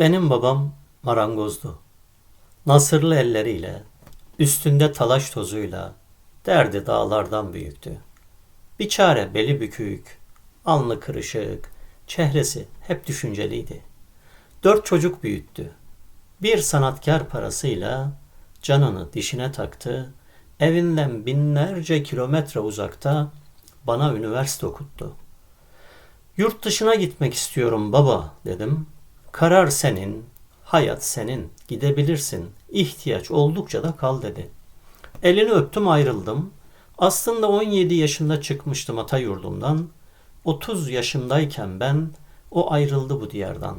Benim babam marangozdu. Nasırlı elleriyle, üstünde talaş tozuyla, derdi dağlardan büyüktü. Bir çare beli bükük, alnı kırışık, çehresi hep düşünceliydi. Dört çocuk büyüttü. Bir sanatkar parasıyla canını dişine taktı, evinden binlerce kilometre uzakta bana üniversite okuttu. Yurt dışına gitmek istiyorum baba dedim. Karar senin, hayat senin, gidebilirsin. İhtiyaç oldukça da kal dedi. Elini öptüm ayrıldım. Aslında 17 yaşında çıkmıştım ata yurdumdan. 30 yaşındayken ben o ayrıldı bu diyardan.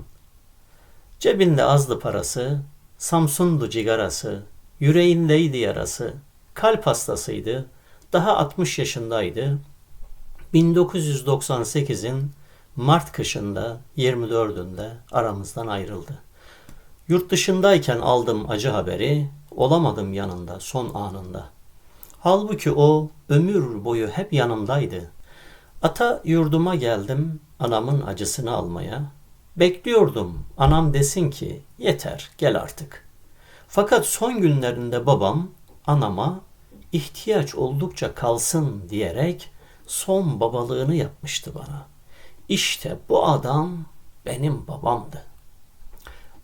Cebinde azdı parası, Samsun'du cigarası, yüreğindeydi yarası, kalp hastasıydı, daha 60 yaşındaydı. 1998'in Mart kışında 24'ünde aramızdan ayrıldı. Yurt dışındayken aldım acı haberi, olamadım yanında son anında. Halbuki o ömür boyu hep yanımdaydı. Ata yurduma geldim anamın acısını almaya. Bekliyordum anam desin ki yeter gel artık. Fakat son günlerinde babam anama ihtiyaç oldukça kalsın diyerek son babalığını yapmıştı bana. İşte bu adam benim babamdı.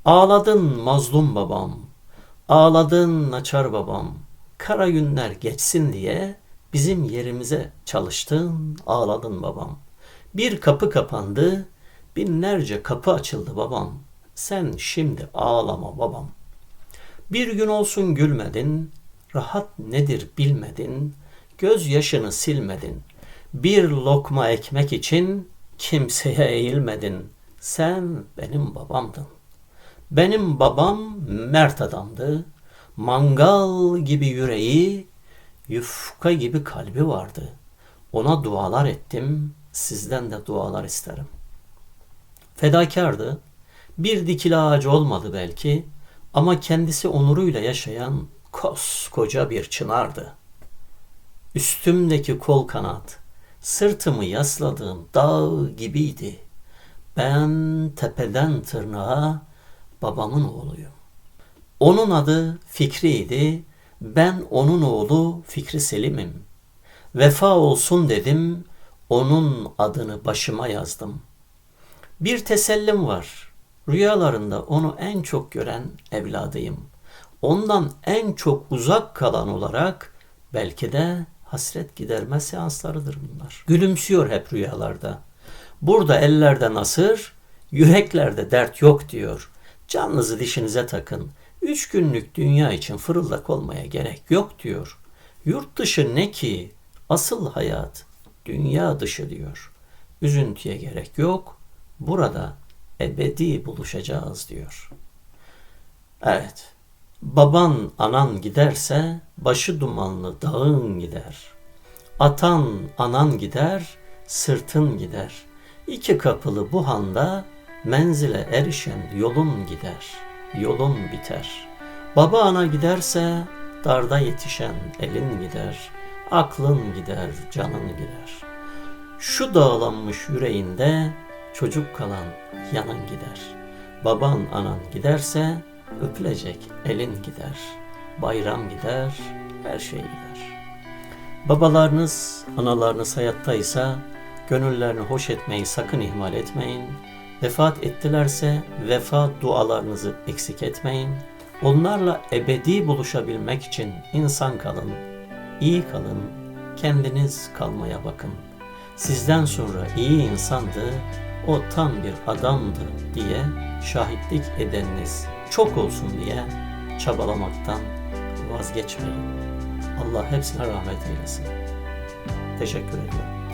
Ağladın mazlum babam, ağladın naçar babam. Kara günler geçsin diye bizim yerimize çalıştın, ağladın babam. Bir kapı kapandı, binlerce kapı açıldı babam. Sen şimdi ağlama babam. Bir gün olsun gülmedin, rahat nedir bilmedin, göz yaşını silmedin. Bir lokma ekmek için kimseye eğilmedin. Sen benim babamdın. Benim babam mert adamdı. Mangal gibi yüreği, yufka gibi kalbi vardı. Ona dualar ettim, sizden de dualar isterim. Fedakardı. Bir dikili ağacı olmadı belki ama kendisi onuruyla yaşayan koskoca bir çınardı. Üstümdeki kol kanat, sırtımı yasladığım dağ gibiydi. Ben tepeden tırnağa babamın oğluyum. Onun adı Fikri'ydi, ben onun oğlu Fikri Selim'im. Vefa olsun dedim, onun adını başıma yazdım. Bir tesellim var, rüyalarında onu en çok gören evladıyım. Ondan en çok uzak kalan olarak belki de hasret giderme seanslarıdır bunlar. Gülümsüyor hep rüyalarda. Burada ellerde nasır, yüreklerde dert yok diyor. Canınızı dişinize takın. Üç günlük dünya için fırıldak olmaya gerek yok diyor. Yurt dışı ne ki? Asıl hayat dünya dışı diyor. Üzüntüye gerek yok. Burada ebedi buluşacağız diyor. Evet. Baban anan giderse başı dumanlı dağın gider. Atan anan gider, sırtın gider. İki kapılı bu handa menzile erişen yolun gider, yolun biter. Baba ana giderse darda yetişen elin gider, aklın gider, canın gider. Şu dağlanmış yüreğinde çocuk kalan yanın gider. Baban anan giderse öpülecek elin gider. Bayram gider, her şey gider. Babalarınız, analarınız hayattaysa gönüllerini hoş etmeyi sakın ihmal etmeyin. Vefat ettilerse vefa dualarınızı eksik etmeyin. Onlarla ebedi buluşabilmek için insan kalın, iyi kalın, kendiniz kalmaya bakın. Sizden sonra iyi insandı, o tam bir adamdı diye şahitlik edeniniz çok olsun diye çabalamaktan vazgeçmeyin. Allah hepsine rahmet eylesin. Teşekkür ediyorum.